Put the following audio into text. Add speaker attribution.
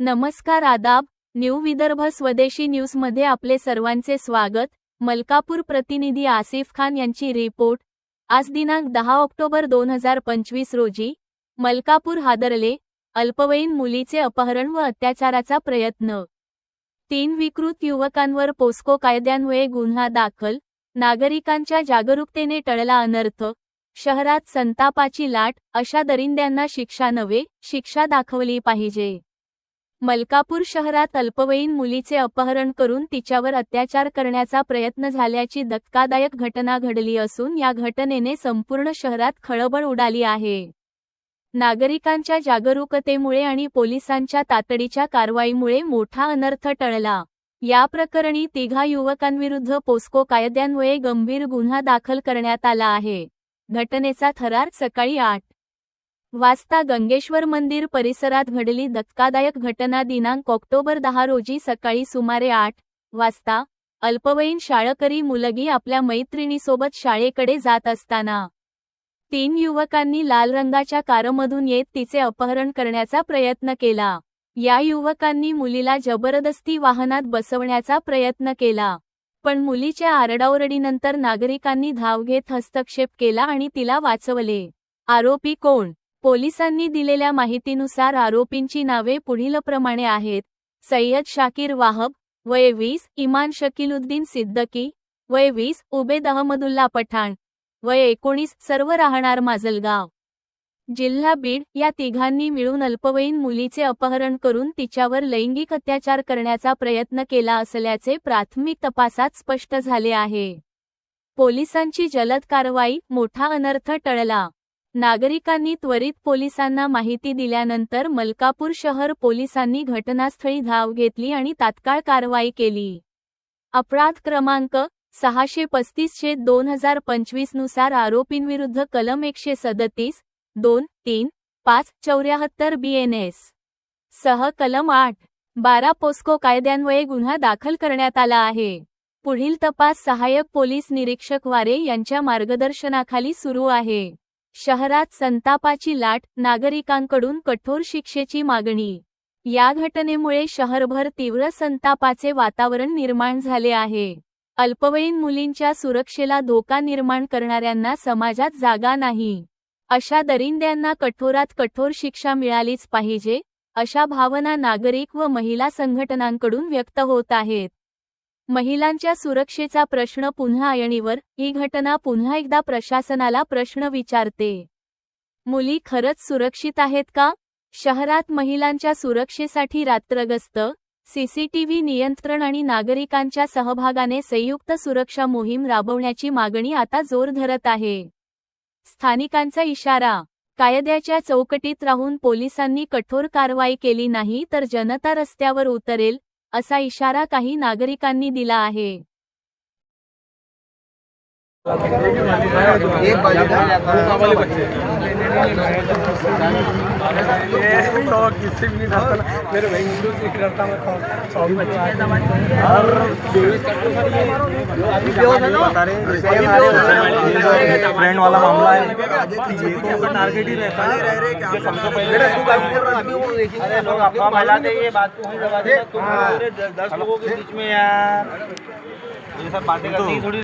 Speaker 1: नमस्कार आदाब न्यू विदर्भ स्वदेशी न्यूजमध्ये आपले सर्वांचे स्वागत. मलकापूर प्रतिनिधी आसिफ खान यांची रिपोर्ट. आज दिनांक दहा ऑक्टोबर दोन हजार पंचवीस रोजी मलकापूर हादरले अल्पवयीन मुलीचे अपहरण व अत्याचाराचा प्रयत्न. तीन विकृत युवकांवर पोस्को कायद्यान्वये गुन्हा दाखल नागरिकांच्या जागरूकतेने टळला अनर्थ शहरात संतापाची लाट अशा दरिंद्यांना शिक्षा नव्हे शिक्षा दाखवली पाहिजे. मलकापूर शहरात अल्पवयीन मुलीचे अपहरण करून तिच्यावर अत्याचार करण्याचा प्रयत्न झाल्याची धक्कादायक घटना घडली असून या घटनेने संपूर्ण शहरात खळबळ उडाली आहे. नागरिकांच्या जागरूकतेमुळे आणि पोलिसांच्या तातडीच्या कारवाईमुळे मोठा अनर्थ टळला. या प्रकरणी तिघा युवकांविरुद्ध पोस्को कायद्यान्वये गंभीर गुन्हा दाखल करण्यात आला आहे. घटनेचा थरार सकाळी आठ वाजता गंगेश्वर मंदिर परिसरात घडली धक्कादायक घटना दिनांक ऑक्टोबर दहा रोजी सकाळी सुमारे आठ वाजता अल्पवयीन शाळकरी मुलगी आपल्या मैत्रिणीसोबत शाळेकडे जात असताना तीन युवकांनी लाल रंगाच्या कारमधून येत तिचे अपहरण करण्याचा प्रयत्न केला. या युवकांनी मुलीला जबरदस्ती वाहनात बसवण्याचा प्रयत्न केला. पण मुलीच्या आरडाओरडीनंतर नागरिकांनी धाव घेत हस्तक्षेप केला आणि तिला वाचवले. आरोपी कोण? पोलिसांनी दिलेल्या माहितीनुसार आरोपींची नावे पुढीलप्रमाणे आहेत. सय्यद शाकीर वाहब वय वीस इमान शकीलुद्दीन सिद्दकी वय वीस उबेद अहमदुल्ला पठाण वय एकोणीस सर्व राहणार माजलगाव. जिल्हा बीड या तिघांनी मिळून अल्पवयीन मुलीचे अपहरण करून तिच्यावर लैंगिक अत्याचार करण्याचा प्रयत्न केला असल्याचे प्राथमिक तपासात स्पष्ट झाले आहे. पोलिसांची जलद कारवाई मोठा अनर्थ टळला. नागरिकांनी त्वरित पोलिसांना माहिती दिल्यानंतर मलकापूर शहर पोलिसांनी घटनास्थळी धाव घेतली आणि तात्काळ कारवाई केली. अपराध क्रमांक सहाशे पस्तीसशे दोन हजार पंचवीसनुसार आरोपींविरुद्ध कलम एकशे सदतीस दोन तीन पाच चौऱ्याहत्तर बीएनएस सह कलम आठ बारा पोस्को कायद्यान्वये गुन्हा दाखल करण्यात आला आहे. पुढील तपास सहाय्यक पोलीस निरीक्षक वारे यांच्या मार्गदर्शनाखाली सुरू आहे. शहरात संतापाची लाट नागरिकांकडून कठोर शिक्षेची मागणी. या घटनेमुळे शहरभर तीव्र संतापाचे वातावरण निर्माण झाले आहे. अल्पवयीन मुलींच्या सुरक्षेला धोका निर्माण करणाऱ्यांना समाजात जागा नाही. अशा दरिंद्यांना कठोरात कठोर शिक्षा मिळालीच पाहिजे अशा भावना नागरिक व महिला संघटनांकडून व्यक्त होत आहेत. महिलांच्या सुरक्षेचा प्रश्न पुन्हा ऐणीवर ही घटना पुन्हा एकदा प्रशासनाला प्रश्न विचारते. मुली खरंच सुरक्षित आहेत का? शहरात महिलांच्या सुरक्षेसाठी रात्रगस्त सीसीटीव्ही नियंत्रण आणि नागरिकांच्या सहभागाने संयुक्त सुरक्षा मोहीम राबवण्याची मागणी आता जोर धरत आहे. स्थानिकांचा इशारा कायद्याच्या चौकटीत राहून पोलिसांनी कठोर कारवाई केली नाही तर जनता रस्त्यावर उतरेल असा इशारा काही नागरिकांनी दिला आहे.
Speaker 2: एक
Speaker 3: ये तो किसी भी डरता मेरे भाई हिंदू से डरता मैं और फ्रेंड वाला मामला है ये तो टारगेट ही रहता है लोग अफवाह ये बात को हम दबा तुम दस लोगों के बीच में यार ये सब बातें करती थोड़ी